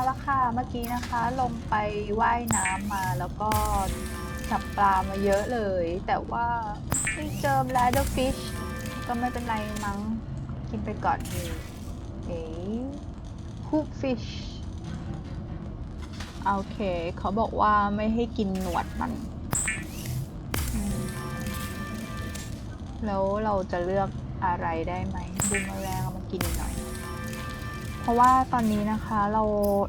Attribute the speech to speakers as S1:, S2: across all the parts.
S1: เอาละค่ะ เมื่อกี้นะคะลงไปว่ายน้ำมาแล้วก็จับปลามาเยอะเลย แต่ว่าไม่เจอแลดฟิชก็ไม่เป็นไรมั้ง กินไปก่อนเองเอ๋ฮูกฟิชโอเค เขาบอกว่าไม่ให้กินหนวดมัน แล้วเราจะเลือกอะไรได้ไหมบูมเมอแรงเอามากินหน่อย ราะว่าตอนนี้นะคะเรา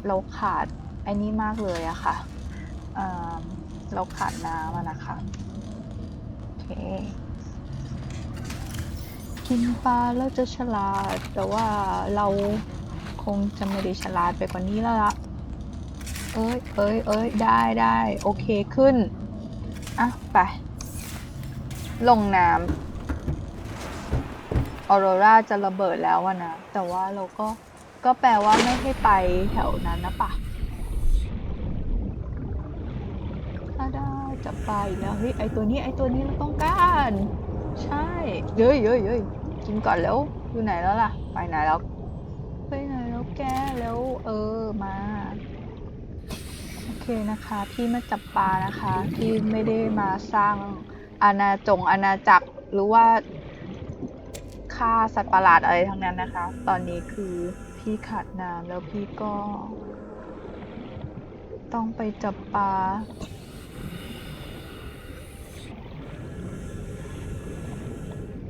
S1: เราขาดไอ้นี่มากเลยอะค่ะเเราขาดน้ำนะคะโอเคกินปลาแล้วจะฉลาด แต่ว่าเราคงจะไม่ได้ฉลาดไปกว่านี้แล้วละเอ้ยเอ้ยเอ้ยได้ได้โอเคขึ้น อะ ไป ลงน้ำออโรราจะระเบิดแล้วนะ แต่ว่าเราก็ ก็แปลว่าไม่ให้ไปแถวนั้นนะปะถ้าได้จะไปแล้วเฮ้ยไอตัวนี้ไอตัวนี้เราต้องการ ใช่เย้ยเย้ยเย้ยกินก่อนแล้วอยู่ไหนแล้วล่ะ ไปไหนแล้วไปไหนแล้วแกแล้วเออมาโอเคนะคะพี่มาจับปลานะคะพี่ไม่ได้มาสร้างอาณาจงอาณาจักรหรือว่าฆ่าสัตว์ประหลาดอะไรทั้งนั้นนะคะ ตอนนี้คือ พี่ขาดน้ำแล้วพี่ก็ ต้องไปจับปลา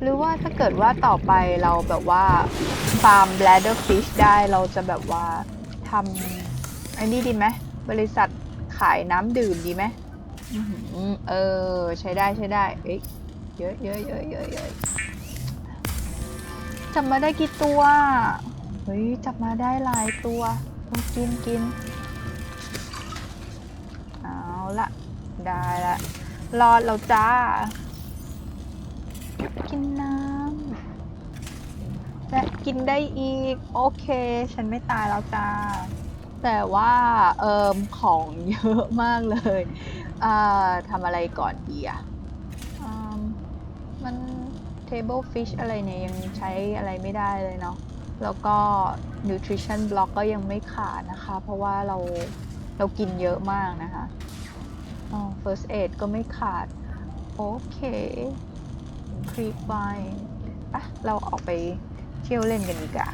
S1: หรือว่าถ้าเกิดว่าต่อไปเราแบบว่าฟาร์ม bladder fish ได้เราจะแบบว่าทำไอ้นี่ดีไหมบริษัทขายน้ำดื่มดีไหมเออ ใช้ได้ใช้ได้เอ้ยเยอะเยอะเยอะเยอะเยอะจับมาได้กี่ตัว เฮ้ย จับมาได้หลายตัวกินกิน เอาละได้ละรอดแล้วจ้า กินน้ำและกินได้อีก โอเค ฉันไม่ตายแล้วจ้า แต่ว่าเอิมของเยอะมากเลยอ่าทำอะไรก่อนดีอะมมัน table fish อะไรเนี่ย ยังใช้อะไรไม่ได้เลยเนาะ แล้วก็ nutrition block ก็ยังไม่ขาดนะคะ เพราะว่าเราเรากินเยอะมากนะคะอ๋อ first aid ก็ไม่ขาด โอเคครีปไวอะเราออกไปเที่ยวเล่นกันดีกว่า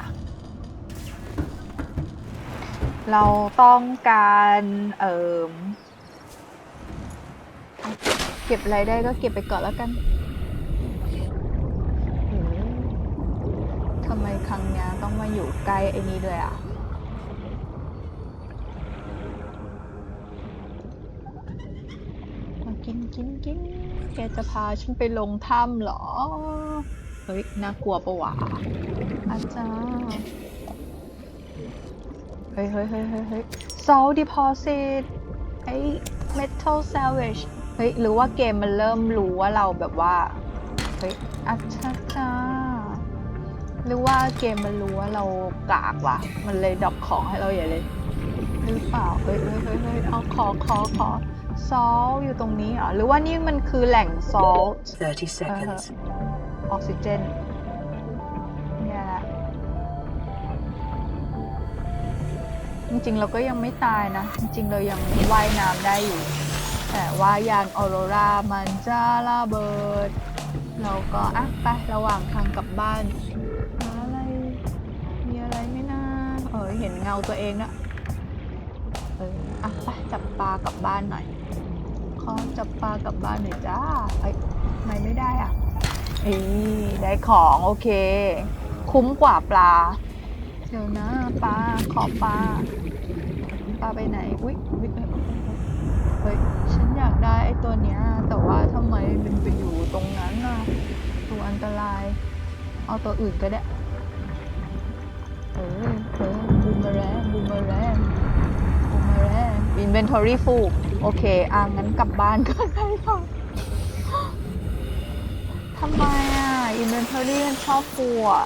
S1: เราต้องการเอ่มเก็บอะไรได้ก็เก็บไปก่อนแล้วกันโอ้ทำไมครั้งเนี้ยต้อง มาอยู่ใกล้ไอ้นี้ด้วยอะมากินกินกินแกจะพาฉันไปลงถ้ำเหรอ เฮ้ย น่ากลัวปะวะอาจารย์เฮ้ยเฮ้ยเฮ้ยเฮ้ยเฮ้ย salt deposit ไอ้ metal salvage เฮ้ย หรือว่าเกมมันเริ่มรู้ว่าเราแบบว่า เฮ้ยอาจารย์ หรือว่าเกมมันรู้ว่าเรากากว่ะ มันเลยดรอปของให้เราใหญ่เลยหรือเปล่าเฮ้ยเฮ้ยเฮ้ยเฮ้ยเอาขอขอขอซอลอยู่ตรงนี้เหรอหรือว่านี่มันคือแหล่งซอล
S2: 30 seconds.
S1: ออกซิเจนเนี่ยแหละจริงๆเราก็ยังไม่ตายนะ จริงๆเรายังว่ายน้ำได้อยู่ แต่ว่ายานออโรรามันจะระเบิด เราก็อะไประหว่างทางกลับบ้าน เออเห็นเงาตัวเองนะเอออะไปจับปลากลับบ้านหน่อยขอจับปลากลับบ้านหน่อยจ้าเอ้ไมไม่ได้อะเอ้ได้ของโอเค คุ้มกว่าปลา เดี๋ยวนะปลาขอปลาปลาไปไหนอุ้ยอุ๊ยเอ้ยเฮ้ยฉันอยากได้ไอ้ตัวเนี้ย แต่ว่าทำไมมันไปอยู่ตรงนั้นน่ะตัวอันตราย เอาตัวอื่นก็ได้ เออเออบูมเมอแรงบูมเมอแรงบูมเมอแรงอินเวนทอรี่ฟูโอเค อะงั้นกลับบ้านก็ได้ค่ะทำไมอะ inventory มันชอบฟูอะ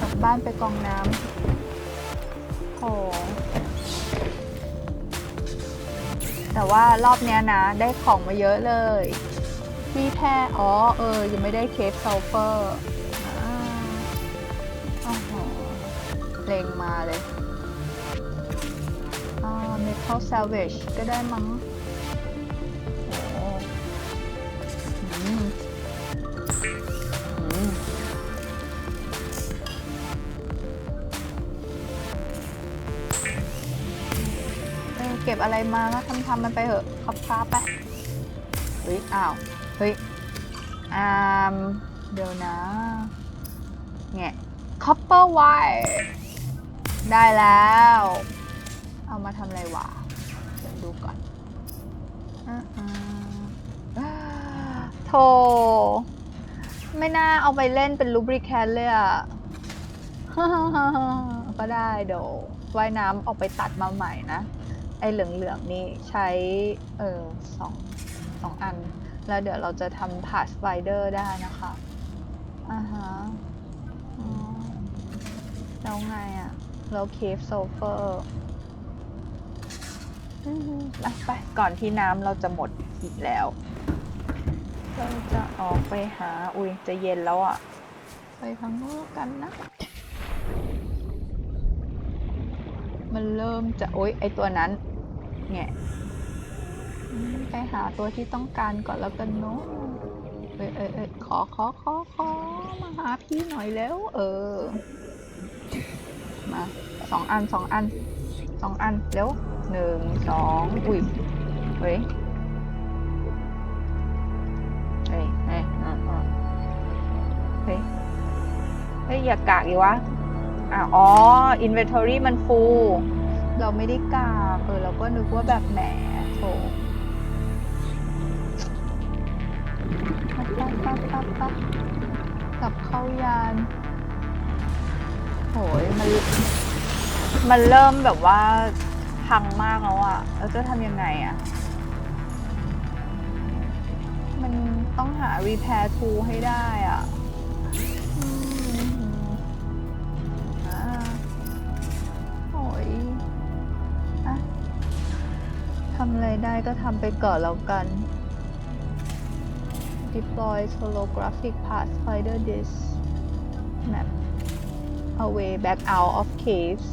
S1: กลับบ้านไปกองน้ำโห แต่ว่ารอบเนี้ยนะได้ของมาเยอะเลยพี่แพรอ๋อเออ ยังไม่ได้เคฟซัลเฟอร์อ่าโอ้โหเลงมาเลยอ่าเมทัลซ a เวชก็ได้มั้ง บอะไรมาแล้วทำทำมันไปเหอะขับฟ้าไปเฮ้ยอ้าวเฮ้ยอ่ามเดี๋ยวนะแงะ copper wire ได้แล้ว เอามาทำอะไรวะเดี๋ยวดูก่อนอ่าอ่าอ่าโธ่ไม่น่าเอาไปเล่นเป็นลูบริแคนเลยอะก็ได้เดี๋ยวว่ายน้ำออกไปตัดมาใหม่นะ ไอ้เหลืองๆนี่ใช้เออสองสองอัน แล้วเดี๋ยวเราจะทำพาสไ i เดอร์ได้นะคะอ่าฮะอ๋อแล้วไงอะเราเคฟโซเฟอร์ไปก่อนที่น้ำเราจะหมดอีกแล้ว เราจะออกไปหา อุ้ยจะเย็นแล้วอะไปทางโน้นกันนะ มันเริ่มจะโอ๊ยไอตัวนั้นแงะอืมไปหาตัวที่ต้องการก่อนแล้วกันเนาะเอ้ยเอ้ยเอ้ยขอขอขอขอมาหาพี่หน่อยแล้ว เออ มาสองอันสองอันสองอันเร็วหนึ่งสองอุ้ยเฮ้ยเฮ้ยเฮ้ยอะอะเฮ้ยเฮ้ยอย่ากากอีกวะ อะอ๋อ inventory มันฟูเราไม่ได้กาเออเราก็นึกว่าแบบแหมโถปั๊บปั๊บปั๊บปั๊บกลับเข้ายานโหยมัน มันเริ่มแบบว่าพังมากแล้วอะแล้วจะทำยังไงอะมันต้องหา repair tool ให้ได้อะ ทำอะไรได้ก็ทำไปก่อนแล้วกัน deploy holographic pathfinder disk map away back out of caves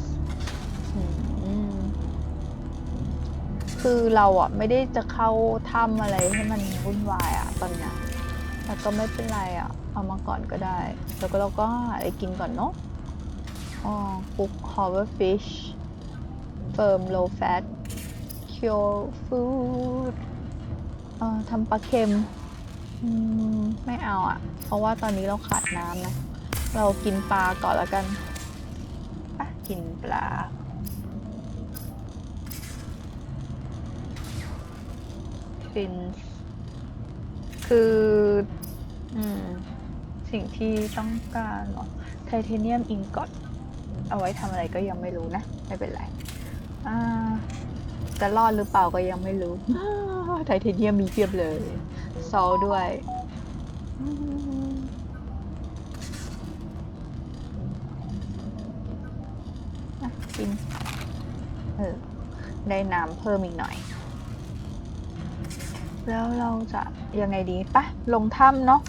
S1: คือเราอะ ไม่ได้จะเข้าถ้ำอะไรให้มันวุ่นวายอะ ตอนนี้แต่ก็ไม่เป็นไรอะ เอามาก่อนก็ได้ แล้วก็เราก็อะไรกินก่อนเนาะอ๋อ cook cover fish firm low fat cure food เอ่อทำปลาเค็มอืมไม่เอาอะ่ะ เพราะว่าตอนนี้เราขาดน้ำนะ เรากินปลาก่อนแล้วกันปะกินปลา ฟิน คืออืมสิ่งที่ต้องการเหรอไทเทเนียมอิงกอตเอาไว้ทำอะไรก็ยังไม่รู้นะ ไม่เป็นไร อ่า จะรอดหรือเปล่าก็ยังไม่รู้ไทเทเนียมมีเพียบเลยซอลด้วยกินเออได้น้ำเพิ่มอีกหน่อย แล้วเราจะยังไงดีปะลงถ้ำเนาะ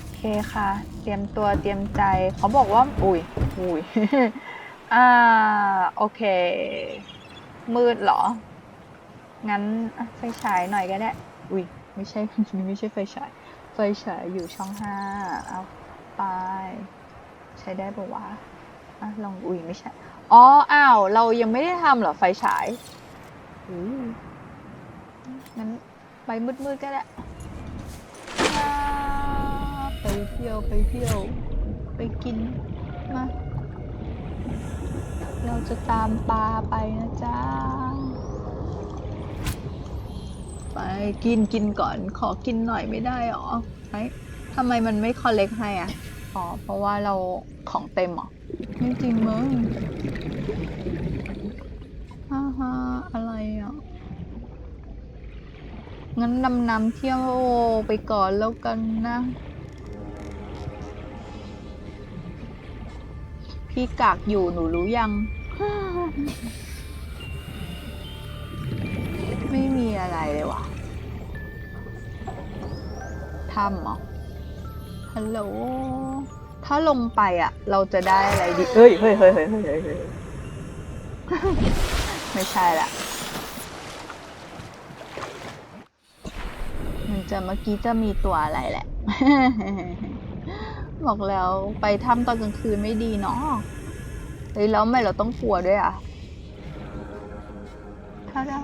S1: โอเคค่ะ เตรียมตัวเตรียมใจเขาบอกว่า อุ้ยอุ้ยอ่า โอเค มืดเหรอ งั้นไฟฉายหน่อยก็ได้ อุ้ยไม่ใช่ไม่ใช่ไฟฉาย ไฟฉายอยู่ช่องห้าเอาไป ใช้ได้ปะวะอะลองอุ้ยไม่ใช่ อ๋ออ้าวเรายังไม่ได้ทำเหรอไฟฉายอืมงั้นไปมืดๆก็ได้ไปเที่ยวไปเที่ยว ไปกินมาเราจะตามปลาไปนะจ๊ะ ไปกินกินก่อนขอกินหน่อยไม่ได้หรอไอ้ทำไมมันไม่คอลเลกให้อะอ๋อเพราะว่าเราของเต็มหรอไม่จริงมึงฮ่าฮ่าอะไรอะงั้นนำนำเที่ยวไปก่อนแล้วกันนะ พี่กากอยู่หนูรู้ยัง อะไรเลยวะถ้ำเหรอฮัลโหล ถ้าลงไปอะ เราจะได้อะไรดี เฮ้ยเฮ้ยเฮ้ยเฮ้ยเฮ้ยเฮ้ยไม่ใช่ละ มันจะเมื่อกี้จะมีตัวอะไรแหละ บอกแล้วไปถ้ำตอนกลางคืนไม่ดีเนาะเฮ้ยแล้วไมเราต้องกลัวด้วยอะทาดา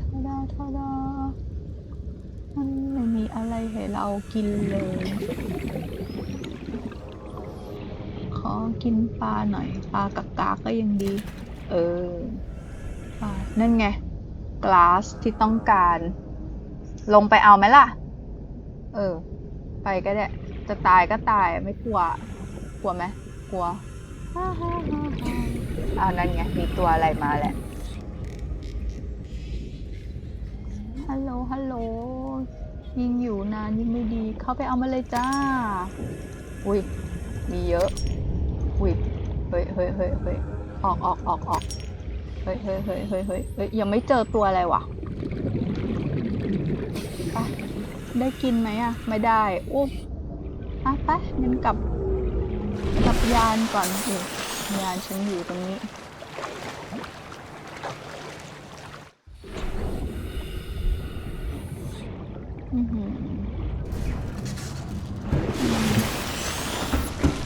S1: ทาดาทาดา มันไม่มีอะไรให้เรา กินเลย ขอกินปลาหน่อยปลากากาก็ยังดี เออปลานั่นไงกลาสที่ต้องการ ลงไปเอาไหมล่ะ เออ ไปก็ได้ จะตายก็ตายไม่กลัว กลัวไหมกลัวฮ่าฮ่าฮ่าฮ่าอ้านั่นไง มีตัวอะไรมาแหละ ฮัลโหล ฮัลโหล ยิงอยู่นานยิงไม่ดี เข้าไปเอามาเลยจ้า อุ้ย มีเยอะ อุ้ย เฮ้ยเฮ้ยเฮ้ยเฮ้ยออกออกออกออกเฮ้ยเฮ้ยเฮ้ยเฮ้ยเฮ้ยเฮ้ยยังไม่เจอตัวอะไรวะไปได้กินไหมอะไม่ได้อู้อะไปงั้นกลับกลับยานก่อนอยานฉันอยู่ตรงนี้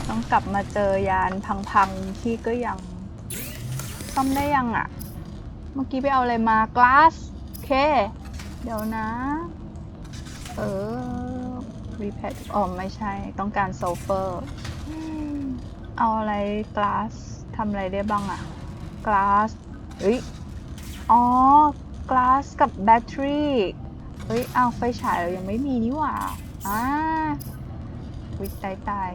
S1: ต้องกลับมาเจอยานพังๆที่ก็ยังซ่อมได้ยังอะ่ะ เมื่อกี้ไปเอาอะไรมากลาสโอเค เดี๋ยวนะ เออรีแพทอ๋อไม่ใช่ ต้องการโซเฟอร์ เอาอะไรกลาสทำอะไรได้บ้างอะกลาสเฮ้ยอ๋อกลาสกับแบตเตอรี่ ฮ้ย เอาไฟฉายเรายังไม่มีนี่หว่าอ่าวิตายตาย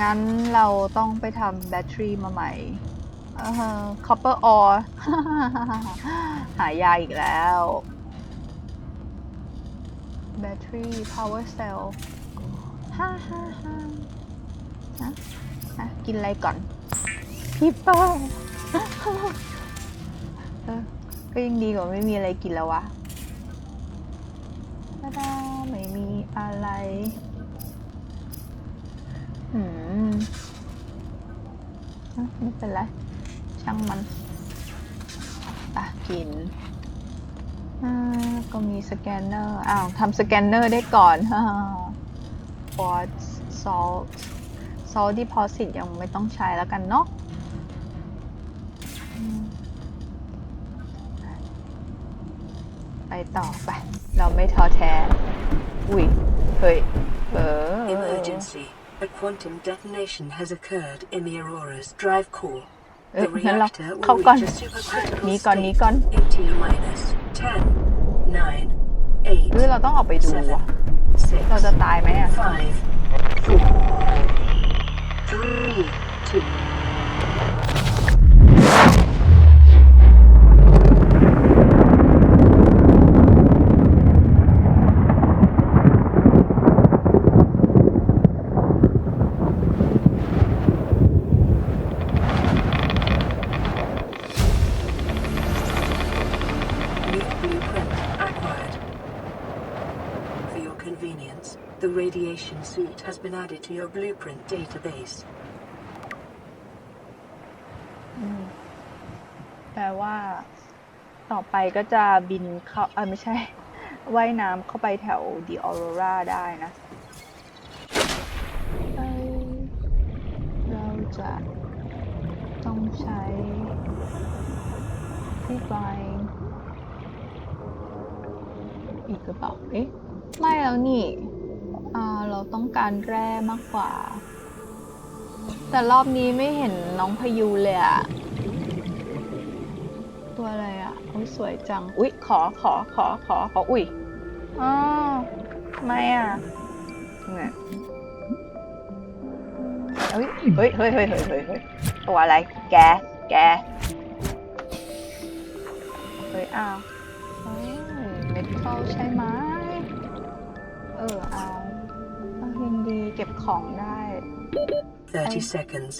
S1: งั้นเราต้องไปทำแบตเตอรี่มาใหม่เออ copper ore หายาอีกแล้ว แบตเตอรี่ power cell ฮ่าฮ่าฮ่า นะอะกินอะไรก่อนพี่เป้าเออก็ยังดีกว่าไม่มีอะไรกินแล้ววะตาดาไม่มีอะไรอืมอะไม่เป็นไร ช่างมันอะกินอ่าก็มีสแกนเนอร์ อ้าวทำสแกนเนอร์ได้ก่อนฮ่า quartz salt salt deposit ยังไม่ต้องใช้แล้วกันเนาะอืมไปต่อไป เราไม่ท้อแท้ อุ้ย เฮ้ย เออ
S2: Emergency. A quantum detonation has occurred in the Aurora's drive core.
S1: เอ้ย
S2: The
S1: งั้นเรา
S2: reactor
S1: เข้า
S2: will
S1: ก่อน
S2: reach a supercritical
S1: หนีก่อนหนี
S2: state
S1: ก่อน
S2: in T minus 10, 9,
S1: หรือ
S2: 8,
S1: เราต้องออกไปดูวะ
S2: 7,
S1: เราจะ
S2: 6,
S1: ตายไหมอะ
S2: three, two, added to your blueprint database.
S1: แปลว่า ต่อไปก็จะบินเข้าเออไม่ใช่ ว่ายน้ำเข้าไปแถวดีออโรราได้นะเราจะต้องใช้ที่ไกอีกหรือเปล่าเอ๊ะ ไม่แล้วนี่ อ่าเราต้องการแร่มากกว่า แต่รอบนี้ไม่เห็นน้องพายุเลยอะตัวอะไรอะโอ้ยสวยจัง อุ๊ย ขอขอขอขอขออุ๊ยอ๋อทำไมอะเนี่ยเฮ้ยเฮ้ยเฮ้ยเฮ้ยเฮ้ยเฮ้ยตัวอะไร แก แก เฮ้ย อ้าวเฮ้ยเม็ดเข้าใช่ไหมเออ เอาเอา ยังดีเก็บของได้
S2: 30 seconds.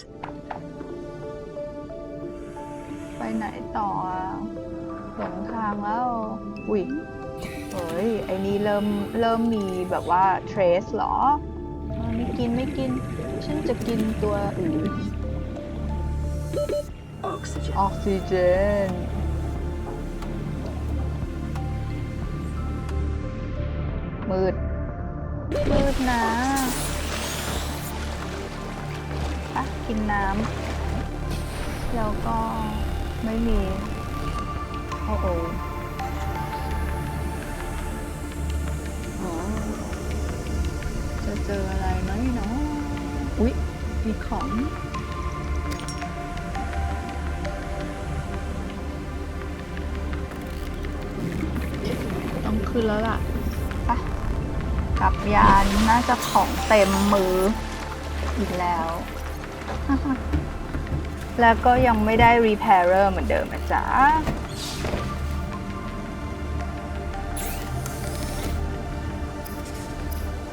S1: ไปไหนต่ออะหลงทางแล้วอุ๊ยเฮ้ย ไอ้นี่เริ่มเริ่มมีแบบว่าเทรสเหรออ่าไม่กินไม่กิน ฉันจะกินตัวอื่น
S2: Oxygen.
S1: ออกซิเจน มืด มืดนะปะกินน้ำ แล้วก็ไม่มี โอ้โหอ๋อจะเจออะไรไหมเนาะอุ๊ย มีของต้องขึ้นแล้วล่ะ ยานน่าจะของเต็มมืออีกแล้ว แล้วก็ยังไม่ได้ repairer เหมือนเดิมนะจ๊ะ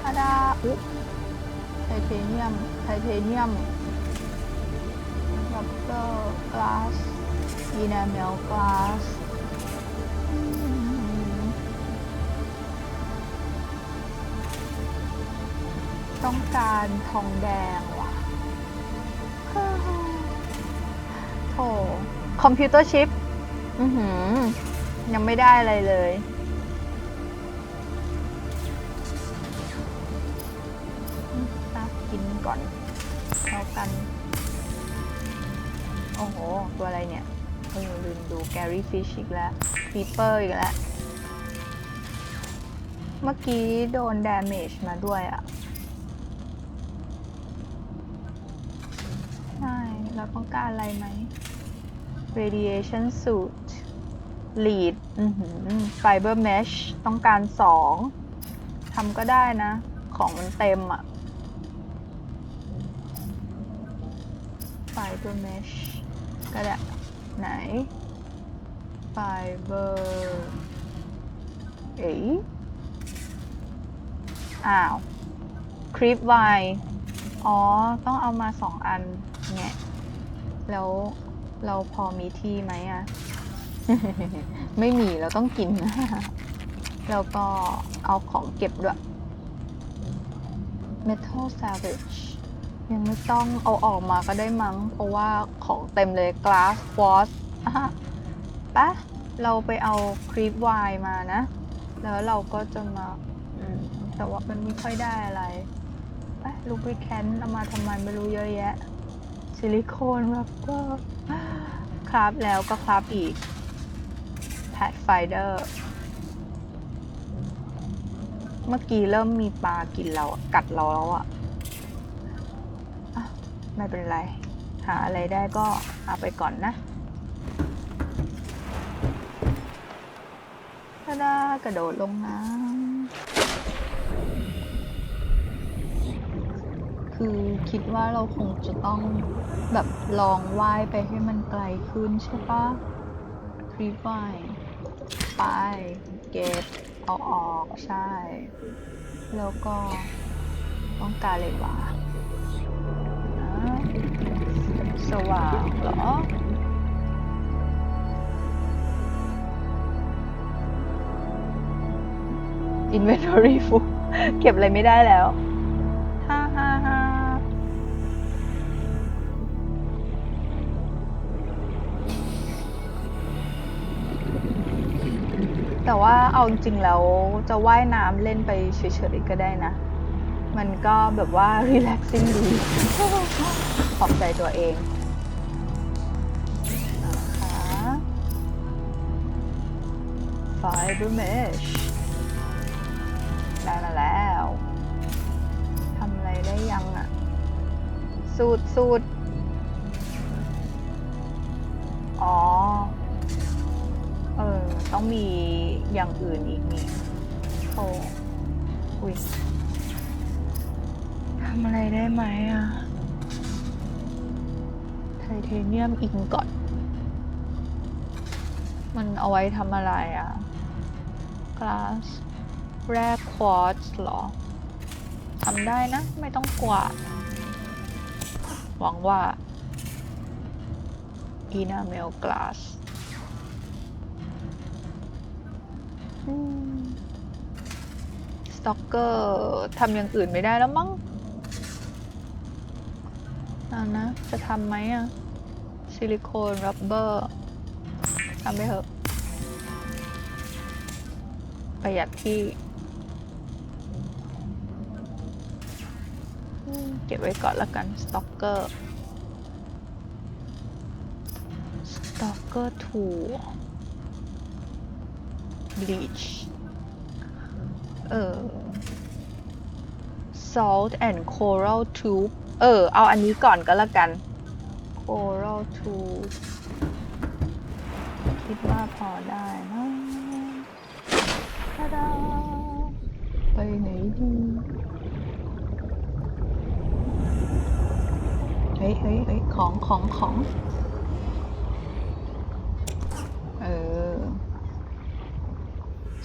S1: ทาดาอุ๊ไทเทเนียม ไทเทเนียมรับเตอร์กลาสอีนาเมลกลาส ต้องการทองแดงว่ะโถคอมพิวเตอร์ชิป อือหือ ยังไม่ได้อะไรเลยตากินก่อนแล้วกัน โอ้โห ตัวอะไรเนี่ยเออลืมดูแกรี่ฟิชอีกแล้วฟีเปอร์อีกแล้ว เมื่อกี้โดน damage มาด้วยอะ่ะ ใช่ เราต้องการอะไรไหม radiation suit lead fiber mesh ต้องการสองทำก็ได้นะ ของมันเต็มอะ่ะ fiber mesh ก็ได้ ไหน fiber เอ๋ยอ้าว คลิปไวอ๋อ ต้องเอามาสองอันเนี่ย แล้วเราพอมีที่ไหมอะ ไม่มีเราต้องกินนะแล้วก็เอาของเก็บด้วย Metal Savage ยังไม่ต้องเอาออกมาก็ได้มั้ง เพราะว่าของเต็มเลย Glass Quartz อะปะเราไปเอาครีปไวมานะ แล้วเราก็จะมาแต่ว่ามันไม่ค่อยได้อะไรไปลูบิแคนเอามาทำไมไม่รู้เยอะแยะ ซิลิโคนแบบก็คราฟแล้วก็คราฟอีกแพดไฟเดอร์เมื่อกี้เริ่มมีปลากินเราอะกัดเราแล้วอะอะไม่เป็นไร หาอะไรได้ก็เอาไปก่อนนะถ้าได้กระโดดลงน้ำ คือคิดว่าเราคงจะต้องแบบลองว่ายไปให้มันไกลขึ้นใช่ปะคลิปว่ายไป เก็บ เอาออกใช่ แล้วก็ต้องการเลยวะนะสว่างเหรอ Inventory full เก็บอะไรไม่ได้แล้ว แต่ว่าเอาจริงแล้วจะว่ายน้ำเล่นไปเฉยๆก็ได้นะ มันก็แบบว่า relaxing ดี ขอบใจตัวเองนะคะ Fiber Mesh ได้มาแล้วทำอะไรได้ยังอะสูตรสูตรอ๋อ เออ ต้องมี อย่างอื่นอีกนี่โอ้อุ้ยทำอะไรได้ไหมอะไทเทเนียมอิงก่อนมันเอาไว้ทำอะไรอะกลาสแร่ควอตซ์เหรอทำได้นะ ไม่ต้องกวาดหวังว่า enamel glass ส สต็อกเกอร์ทำอย่างอื่นไม่ได้แล้วมั้งอ่านะ จะทำไหมอะซิลิโคนรับเบอร์ทำไปเถอะ ประหยัดที่ เก็บไว้ก่อนละกัน สต็อกเกอร์ สต็อกเกอร์ทู บลีชเออ salt and coral tube เออ เอาอันนี้ก่อนก็แล้วกัน coral tube คิดว่าพอได้นะทาดาไปไหนดีเฮ้ยเฮ้ยเฮ้ยของของของ เออ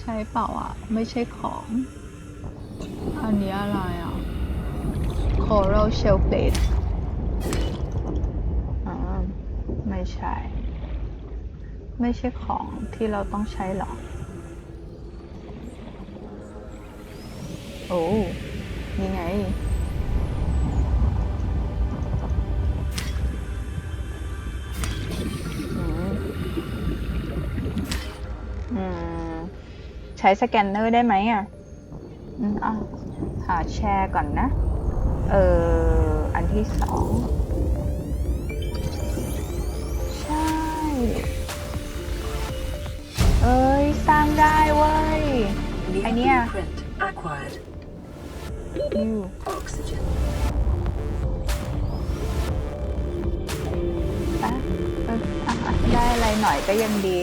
S1: ใช่เปล่าอะ ไม่ใช่ของ อันนี้อะไรอะ coral shell plate อ่าไม่ใช่ ไม่ใช่ของที่เราต้องใช้หรอโอ้ยังไง ใช้สแกนเนอร์ได้ไหมอะอืมอะหาแชร์ก่อนนะ เอออันที่สองใช่ เอ้ย สร้างได้เว้ย
S2: New
S1: Anh nha.
S2: blueprint acquired.
S1: ยู
S2: Oxygen.
S1: อะเอออะอะได้อะไรหน่อยก็ยังดี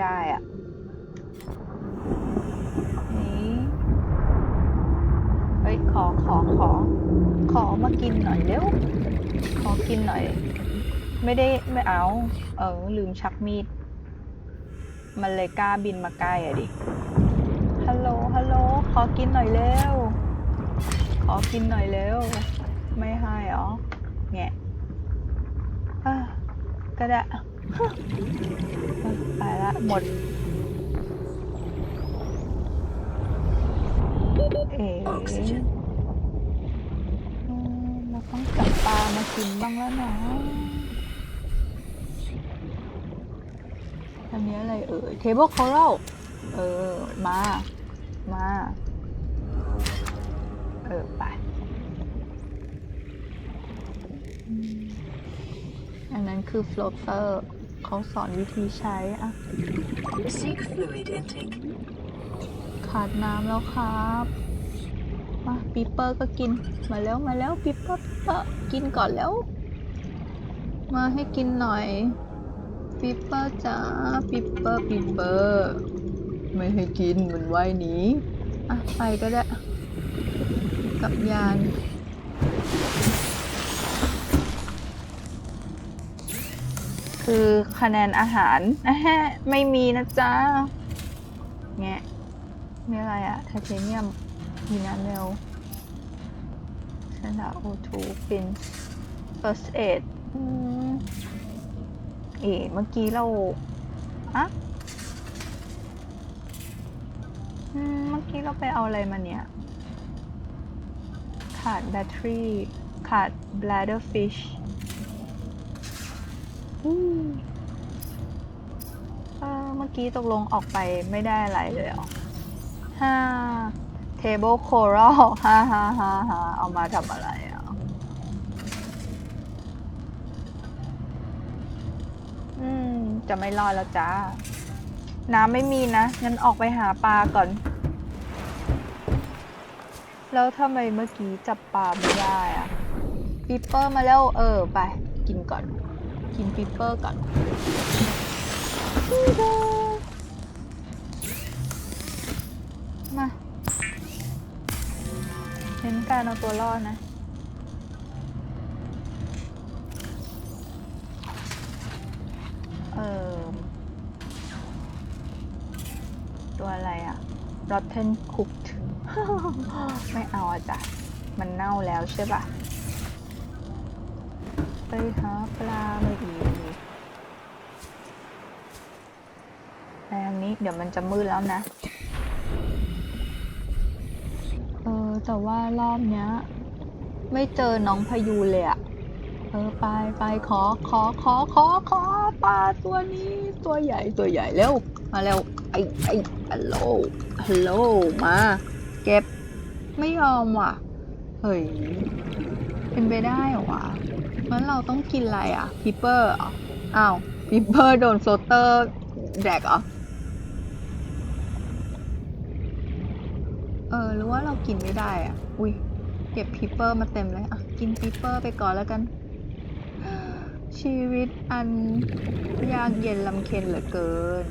S1: ได้อะนี่เฮ้ยขอขอขอ ขอมากินหน่อยเร็ว ขอกินหน่อย ไม่ได้ไม่เอา เออ ลืมชักมีด มันเลยกล้าบินมาใกล้อะดิ ฮัลโหล ฮัลโหล ขอกินหน่อยเร็ว ขอกินหน่อยเร็ว ไม่ให้เหรอแงอะก็ได้ ไปละหมด เอ๋
S2: Oxygen.
S1: อืมเราต้องจับปลามากินบ้างแล้วนะอันนี้อะไรเอ่ย table coral เออ มา มา เออ ไป อืม อันนั้นคือ floater เขาสอนวิธีใช้อะ
S2: Seek fluid intake.
S1: ขาดน้ำแล้วครับมาปีเปอร์ก็กินมาแล้วมาแล้วปีเปอร์ปีเปอร์กินก่อนแล้ว มาให้กินหน่อยปีเปอร์จ๋าปีเปอร์ปีเปอร์ไม่ให้กินมันว่ายหนีอะไปก็ได้ กับยาน คือคะแนนอาหารฮไม่มีนะจ๊ะแงะมีอะไรอะไทเทเนียมยูนาเมลชนะโอทูฟิน first aid อืมเอ๋เมื่อกี้เราอะเมื่อกี้เราไปเอาอะไรมาเนี่ย ขาดแบตเตอรี่ ขาด bladder fish เออเมื่อกี้ตกลงออกไปไม่ได้อะไรเลยเหรอห้า table coral ฮ่าฮ่าฮ่าฮ่าเอามาทำอะไรอะ อืม จะไม่รอดแล้วจ้า น้ำไม่มีนะ งั้นออกไปหาปลาก่อน แล้วทำไมเมื่อกี้จับปลาไม่ได้อะปิเปอร์มาแล้วเออ ไป กินก่อน กินปิปเปอร์ก่อนมาเน้นการเอาตัวรอดนะเออตัวอะไรอะ rotten cooked ไม่เอาอะจ้ะ มันเน่าแล้วใช่ปะ ไปหาปลามาอีกไปทางนี้เดี๋ยวมันจะมืดแล้วนะ เออ แต่ว่ารอบเนี้ย ไม่เจอน้องพายุเลยอะเออ ไปไปขอขอขอขอขอปลาตัวนี้ตัวใหญ่ตัวใหญ่เร็วมาเร็วไอไอฮัลโหลฮัลโหลมา เก็บไม่ยอมว่ะ เฮ้ย เป็นไปได้เหรอวะ งั้นเราต้องกินอะไรอะพิเปอร์อ้าวพิเปอร์โดนโฟลเตอร์แดกเหรอเออหรือว่าเรากินไม่ได้อะ อุ้ยเก็บพิเปอร์มาเต็มเลยอะกินพิเปอร์ไปก่อนแล้วกัน ชีวิตอันยากเย็นลำเค็ญเหลือเกิน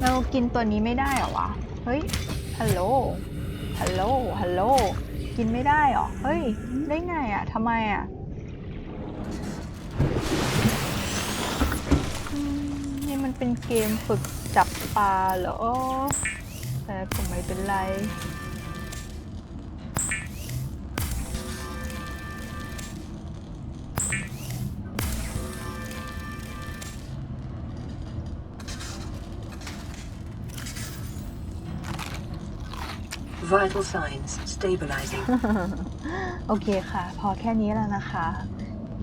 S1: เรากินตัวนี้ไม่ได้เหรอวะ เฮ้ย ฮัลโหล ฮัลโหล ฮัลโหล กินไม่ได้หรอ เฮ้ย ได้ไงอะ่ะทำไมอะ่ะนี่มันเป็นเกมฝึกจับปลาเหรอแต่ก็ไม่เป็นไร
S2: Vital signs stabilizing.
S1: โอเคค่ะ พอแค่นี้แล้วนะคะ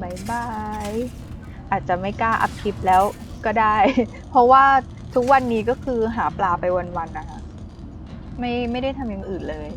S1: บายบาย อาจจะไม่กล้าอัพคลิปแล้วก็ได้ เพราะว่าทุกวันนี้ก็คือหาปลาไปวันๆนะคะ ไม่ไม่ได้ทำอย่างอื่นเลย